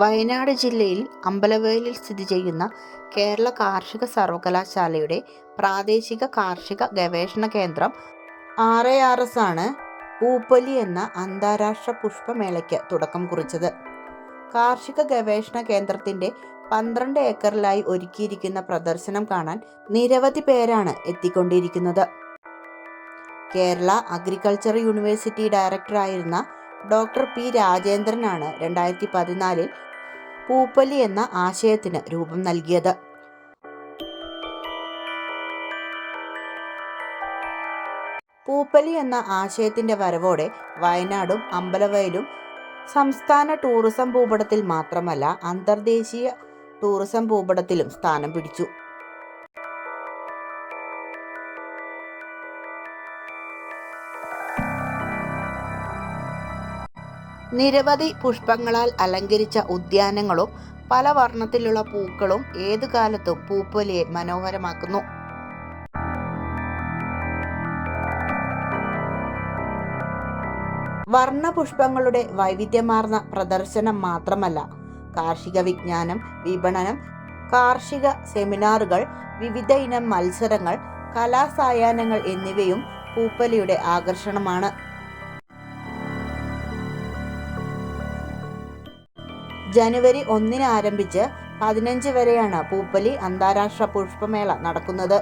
വയനാട് ജില്ലയിൽ അമ്പലവയലിൽ സ്ഥിതി ചെയ്യുന്ന കേരള കാർഷിക സർവകലാശാലയുടെ പ്രാദേശിക കാർഷിക ഗവേഷണ കേന്ദ്രം ആർ എ ആർ എസ് ആണ് പൂപ്പൊലി എന്ന അന്താരാഷ്ട്ര പുഷ്പമേളയ്ക്ക് തുടക്കം കുറിച്ചത്. കാർഷിക ഗവേഷണ കേന്ദ്രത്തിന്റെ പന്ത്രണ്ട് ഏക്കറിലായി ഒരുക്കിയിരിക്കുന്ന പ്രദർശനം കാണാൻ നിരവധി പേരാണ് എത്തിക്കൊണ്ടിരിക്കുന്നത്. കേരള അഗ്രികൾച്ചർ യൂണിവേഴ്സിറ്റി ഡയറക്ടറായിരുന്ന ഡോക്ടർ പി രാജേന്ദ്രനാണ് രണ്ടായിരത്തി പതിനാലിൽ പൂപ്പലി എന്ന ആശയത്തിന് രൂപം നൽകിയത്. പൂപ്പലി എന്ന ആശയത്തിന്റെ വരവോടെ വയനാടും അമ്പലവയലും സംസ്ഥാന ടൂറിസം ഭൂപടത്തിൽ മാത്രമല്ല അന്തർദേശീയ ടൂറിസം ഭൂപടത്തിലും സ്ഥാനം പിടിച്ചു. നിരവധി പുഷ്പങ്ങളാൽ അലങ്കരിച്ച ഉദ്യാനങ്ങളും പല വർണത്തിലുള്ള പൂക്കളും ഏതു കാലത്തും പൂപ്പൊലിയെ മനോഹരമാക്കുന്നു. വർണപുഷ്പങ്ങളുടെ വൈവിധ്യമാർന്ന പ്രദർശനം മാത്രമല്ല കാർഷിക വിജ്ഞാനം വിപണനം കാർഷിക സെമിനാറുകൾ വിവിധ ഇനം മത്സരങ്ങൾ കലാസായാഹ്നങ്ങൾ എന്നിവയും പൂപ്പലിയുടെ ആകർഷണമാണ്. ജനുവരി ഒന്നിന് ആരംഭിച്ച് പതിനഞ്ച് വരെയാണ് പൂപ്പലി അന്താരാഷ്ട്ര പുഷ്പമേള നടക്കുന്നത്.